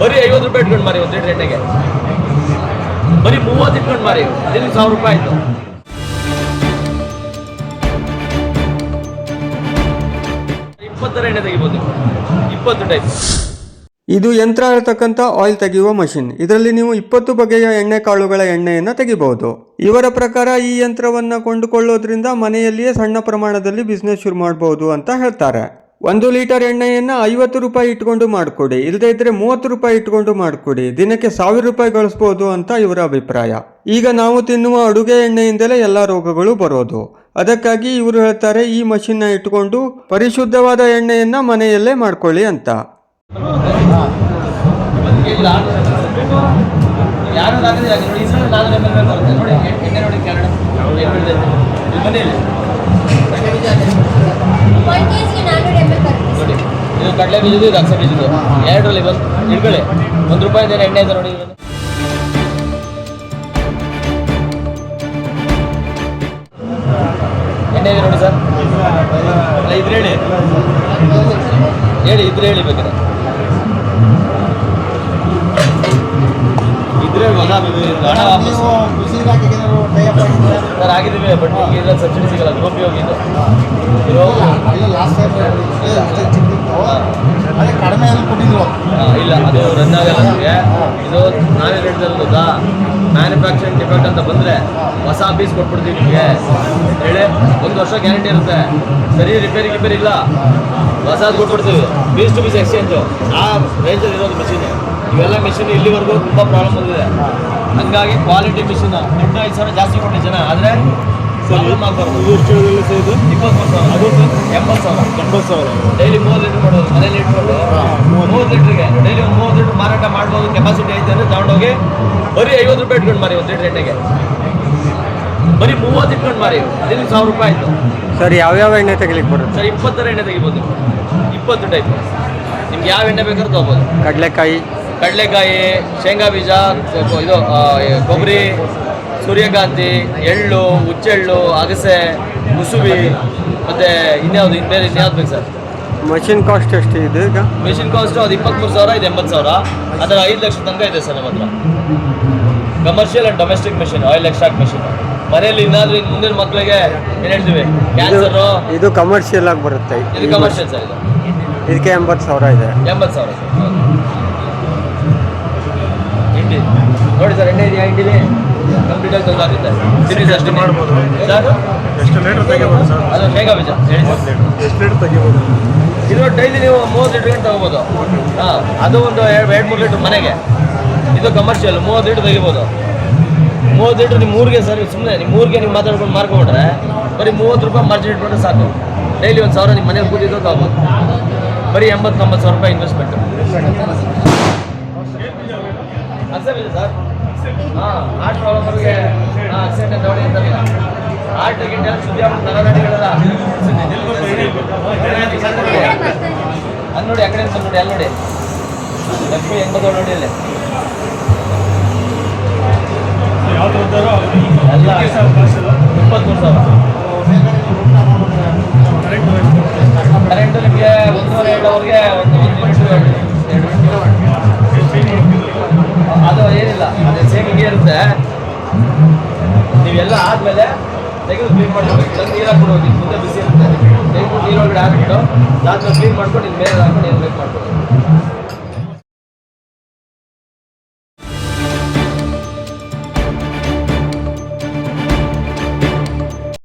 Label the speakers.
Speaker 1: ಬರೀ ಐವತ್ತು ರೂಪಾಯಿ ಇಟ್ಕೊಂಡು ಮಾರಿ ಒಂದು ಎಣ್ಣೆಗೆ. ಬರೀ ಮೂವತ್ತು ಇಟ್ಕೊಂಡು ಮಾರಿ. ದಿನಕ್ಕೆ ಸಾವಿರ ರೂಪಾಯಿ ಆಯಿತು. ಇಪ್ಪತ್ತರ ಎಣ್ಣೆ ತೆಗಿಬೋದು. ಇಪ್ಪತ್ತು ಟೈಪ್
Speaker 2: ಇದು ಯಂತ್ರ ಇರತಕ್ಕಂಥ ಆಯಿಲ್ ತೆಗೆಯುವ ಮಷಿನ್ ಇದರಲ್ಲಿ ನೀವು ಇಪ್ಪತ್ತು ಬಗೆಯ ಎಣ್ಣೆ ಕಾಳುಗಳ ಎಣ್ಣೆಯನ್ನು ತೆಗಿಬಹುದು ಇವರ ಪ್ರಕಾರ ಈ ಯಂತ್ರವನ್ನು ಕೊಂಡುಕೊಳ್ಳೋದ್ರಿಂದ ಮನೆಯಲ್ಲಿಯೇ ಸಣ್ಣ ಪ್ರಮಾಣದಲ್ಲಿ ಬಿಸ್ನೆಸ್ ಶುರು ಮಾಡಬಹುದು ಅಂತ ಹೇಳ್ತಾರೆ. ಒಂದು ಲೀಟರ್ ಎಣ್ಣೆಯನ್ನು ಐವತ್ತು ರೂಪಾಯಿ ಇಟ್ಕೊಂಡು ಮಾಡಿಕೊಡಿ. ಇಲ್ಲದೇ ಇದ್ರೆ ಮೂವತ್ತು ರೂಪಾಯಿ ಇಟ್ಕೊಂಡು ಮಾಡಿಕೊಡಿ. ದಿನಕ್ಕೆ ಸಾವಿರ ರೂಪಾಯಿ ಗಳಿಸ್ಬೋದು ಅಂತ ಇವರ ಅಭಿಪ್ರಾಯ. ಈಗ ನಾವು ತಿನ್ನುವ ಅಡುಗೆ ಎಣ್ಣೆಯಿಂದಲೇ ಎಲ್ಲ ರೋಗಗಳು ಬರೋದು. ಅದಕ್ಕಾಗಿ ಇವರು ಹೇಳ್ತಾರೆ, ಈ ಮಷಿನ್ನ ಇಟ್ಕೊಂಡು ಪರಿಶುದ್ಧವಾದ ಎಣ್ಣೆಯನ್ನ ಮನೆಯಲ್ಲೇ ಮಾಡ್ಕೊಳ್ಳಿ ಅಂತ.
Speaker 1: ಕಡಲೆ ಬೀಜದ್ದು ಇದು ಬೀಜದ್ದು. ಎರಡರಲ್ಲಿ ಒಂದು ಇಟ್ಕೊಳ್ಳಿ. ಒಂದು ರೂಪಾಯಿ ಇದೆ ಎಣ್ಣೆ ಇದೆ ನೋಡಿ. ಎಣ್ಣೆ ಇದೆ ನೋಡಿ ಸರ್. ಇದ್ರೆ ಹೇಳಿ. ಹೇಳಿ ಇದ್ರೆ ಹೇಳಿ ಬೇಕಾದ್ರೆ. ಇದ್ರೆ ಹೊಸ ಹಣ ವಾಪಸ್. ಸರ್ ಆಗಿದ್ದೀವಿ ಬಟ್ ಸಬ್ಸಿಡಿ ಸಿಗಲ್ಲ. ಗ್ರೂಪ್ ಹೋಗಿದ್ದು
Speaker 3: ಅದೇ ಕಡಿಮೆ ಅಲ್ಲಿ ಕೊಟ್ಟಿದ್ರು
Speaker 1: ಇಲ್ಲ ಅದು ರನ್ ಆಗಲ್ಲ ನಮಗೆ ಇದು ನಾನೇ ಹೇಳಿದ್ರು ಗೊತ್ತಾ ಮ್ಯಾನುಫ್ಯಾಕ್ಚರಿಂಗ್ ಡಿಫೆಕ್ಟ್ ಅಂತ ಬಂದರೆ ಹೊಸ ಪೀಸ್ ಕೊಟ್ಬಿಡ್ತೀವಿ ನಿಮಗೆ ಹೇಳಿ ಒಂದು ವರ್ಷ ಗ್ಯಾರಂಟಿ ಇರುತ್ತೆ ಸರಿ ರಿಪೇರಿ ಗಿಪೇರಿ ಇಲ್ಲ ಹೊಸದು ಕೊಟ್ಬಿಡ್ತೀವಿ ಪೀಸ್ ಟು ಪೀಸ್ ಎಕ್ಸ್ಚೇಂಜು ಆ ರೇಂಜಲ್ಲಿ ಇರೋದು ಮಿಷಿನ್. ಇವೆಲ್ಲ ಮಿಷಿನ್ ಇಲ್ಲಿವರೆಗೂ ತುಂಬ ಪ್ರಾಬ್ಲಮ್ ಬಂದಿದೆ ಹಂಗಾಗಿ ಕ್ವಾಲಿಟಿ ಮಿಷಿನ್ ದುಡ್ಡು ಐದು ಸಾವಿರ ಜಾಸ್ತಿ ಕೊಟ್ಟಿದ್ದೆ ಜನ ಆದರೆ
Speaker 3: ಇದು
Speaker 1: ಇಪ್ಪತ್ತ್ಮೂರು ಸಾವಿರ. ಅದು ಎಂಬತ್ತು ಸಾವಿರ.
Speaker 3: ಎಂಬತ್ತು ಸಾವಿರ.
Speaker 1: ಡೈಲಿ ಮೂವತ್ತು ಲೀಟರ್ ಮನೇಲಿ ಇಟ್ಕೊಂಡು? ಮೂವತ್ತು ಲೀಟ್ರಿಗೆ. ಡೈಲಿ ಒಂದು ಮೂವತ್ತು ಲೀಟರ್ ಮಾರಾಟ ಮಾಡ್ಬೋದು ಕೆಪಾಸಿಟಿ ಐತೆ ಅಂದರೆ ತಗೊಂಡೋಗಿ ಬರೀ ಐವತ್ತು ರೂಪಾಯಿ ಇಟ್ಕೊಂಡು ಮಾರಿ ಒಂದು ಲೀಟರ್ ಎಣ್ಣೆಗೆ. ಬರೀ ಮೂವತ್ತು ಇಟ್ಕೊಂಡು ಮಾರಿ. ಹದಿನೈದು ಸಾವಿರ ರೂಪಾಯಿ ಆಯಿತು.
Speaker 2: ಸರ್ ಯಾವ್ಯಾವ ಎಣ್ಣೆ ತೆಗಿಲಿಕ್ಕೆ ಬರುತ್ತೆ?
Speaker 1: ಸರ್ ಇಪ್ಪತ್ತರ ಎಣ್ಣೆ ತೆಗಿಬೋದು. ಇಪ್ಪತ್ತು ಟೈಪ್ ನಿಮ್ಗೆ ಯಾವ ಎಣ್ಣೆ ಬೇಕಾದ್ರೂ ತೊಗೋಬೋದು.
Speaker 2: ಕಡಲೆಕಾಯಿ.
Speaker 1: ಕಡಲೆಕಾಯಿ ಶೇಂಗಾ ಬೀಜ ಇದು ಕೊಬ್ಬರಿ ಸೂರ್ಯಕಾಂತಿ ಎಳ್ಳು ಹುಚ್ಚೆಳ್ಳು ಅಗಸೆ ಮುಸುಬಿ ಮತ್ತು ಇನ್ಯಾವುದು ಇನ್ನು ಬೇರೆ ಇನ್ಯಾವ್ದು ಬೇಕು ಸರ್?
Speaker 2: ಮಷಿನ್ ಕಾಸ್ಟ್ ಎಷ್ಟು ಇದೆ ಈಗ?
Speaker 1: ಮೆಷಿನ್ ಕಾಸ್ಟ್ ಅದು ಇಪ್ಪತ್ತ್ಮೂರು ಸಾವಿರ ಇದು ಎಂಬತ್ತು ಸಾವಿರ. ಅದರ ಐದು ಲಕ್ಷ ತನಕ ಇದೆ ಸರ್ ನಮ್ಮ ಹತ್ರ. Commercial and domestic machine oil extract machine ಮನೆಯಲ್ಲಿ ಇನ್ನಾದ್ರೂ ಇನ್ನು ಮುಂದಿನ ಮಕ್ಕಳಿಗೆ ಏನು ಹೇಳ್ತೀವಿ? ಕ್ಯಾನ್ಸರು
Speaker 2: ಇದು ಕಮರ್ಷಿಯಲ್ ಆಗಿ ಬರುತ್ತೆ.
Speaker 1: ಇದು ಕಮರ್ಷಿಯಲ್ ಸರ್ ಇದು.
Speaker 2: ಇದಕ್ಕೆ ಎಂಬತ್ತು ಸಾವಿರ ಇದೆ.
Speaker 1: ಎಂಬತ್ತು ಸಾವಿರ ಸರ್. ಹೌದು. ಹಿಂಡಿ. ನೋಡಿ ಸರ್ ಎಣ್ಣೆ ಇದೆಯಾ ಹಿಂಡಿಲಿ? ಕಂಪ್ಲೀಟಾಗಿ ಆಗಿ ಹಾಕುತ್ತೆ ಸಿರೀಸ್ ಅಷ್ಟೇ.
Speaker 3: ಮಾಡ್ಬೋದು.
Speaker 1: ಸರ್?
Speaker 3: ಎಷ್ಟು ಲೀಟರ್ ತೆಗಿಬೋದು ಸರ್?
Speaker 1: ಅದು ಶೇಂಗಾ ಬೀಜ
Speaker 3: ಎಷ್ಟು ಲೀಟರ್ ತೆಗಿಬೋದು?
Speaker 1: ಇದು ಡೈಲಿ ನೀವು ಮೂವತ್ತು ಲೀಟರ್ ಗಂಟೆ ತಗೋಬೋದು. ಹಾಂ ಅದು ಒಂದು ಎರಡು ಎರಡು ಮೂರು ಲೀಟ್ರ್ ಮನೆಗೆ. ಇದು ಕಮರ್ಷಿಯಲ್ ಮೂವತ್ತು ಲೀಟ್ರ್ ತೆಗಿಬೋದು. ಮೂವತ್ತು ಲೀಟ್ರ್ ನಿಮ್ಮ ಊರಿಗೆ ಸರ್ ಸುಮ್ಮನೆ ನಿಮ್ಮ ಊರಿಗೆ ನೀವು ಮಾತಾಡ್ಕೊಂಡು ಮಾರ್ಕೊಂಡ್ರೆ ಬರೀ ಮೂವತ್ತು ರೂಪಾಯಿ ಮಾರ್ಜಿನ್ ಇಟ್ಕೊಂಡ್ರೆ ಸಾಕು. ಡೈಲಿ ಒಂದು ಸಾವಿರ ನಿಮ್ಮ ಮನೇಲಿ ಕೂತಿದ್ದು ತಗೋಬೋದು ಬರೀ ಎಂಬತ್ತು ತೊಂಬತ್ತು ಸಾವಿರ ರೂಪಾಯಿ ಇನ್ವೆಸ್ಟ್ಮೆಂಟು ಅಕ್ಸೆಪ್ಟ್ ಸರ್. ಅಂತ ಗಿಂಟ ಶುದ್ಧಿ ಆಗ್ಬಿಟ್ಟು ನರನಾಡಿಗಳೆಲ್ಲ ಅಲ್ಲಿ ನೋಡಿ ಆ ಕಡೆ ಸ್ವಲ್ಪ ನೋಡಿ ಅಲ್ಲಿ ನೋಡಿ ಲಕ್ಷ್ಮಿ ಹೆಂಗ್ ಬಂದವ್ ನೋಡಿ ಅಲ್ಲಿ ಎಲ್ಲ ಇಪ್ಪತ್ಮೂರು ಸಾವಿರ ಇರುತ್ತೆ. ನೀವೆಲ್ಲ ಆದಮೇಲೆ ತೆಗೆದು ಕ್ಲೀನ್ ಮಾಡ್ಕೊಬೇಕು. ಇಲ್ಲ, ನೀರು ಹಾಕ್ಬಿಟ್ಟು ಹೋಗಿ, ಮುಂದೆ ಬಿಸಿ ಇರುತ್ತೆ. ತೆಗೆದು ನೀರೊಳಗಡೆ ಹಾಕ್ಬಿಟ್ಟು, ಅದಾದ್ಮೇಲೆ ಕ್ಲೀನ್ ಮಾಡ್ಕೊಂಡು ಇನ್ನು ಮೇಲೆ ಹಾಕೊಂಡು ಏನು ಬೇಕು ಮಾಡ್ಕೊಬೇಕು.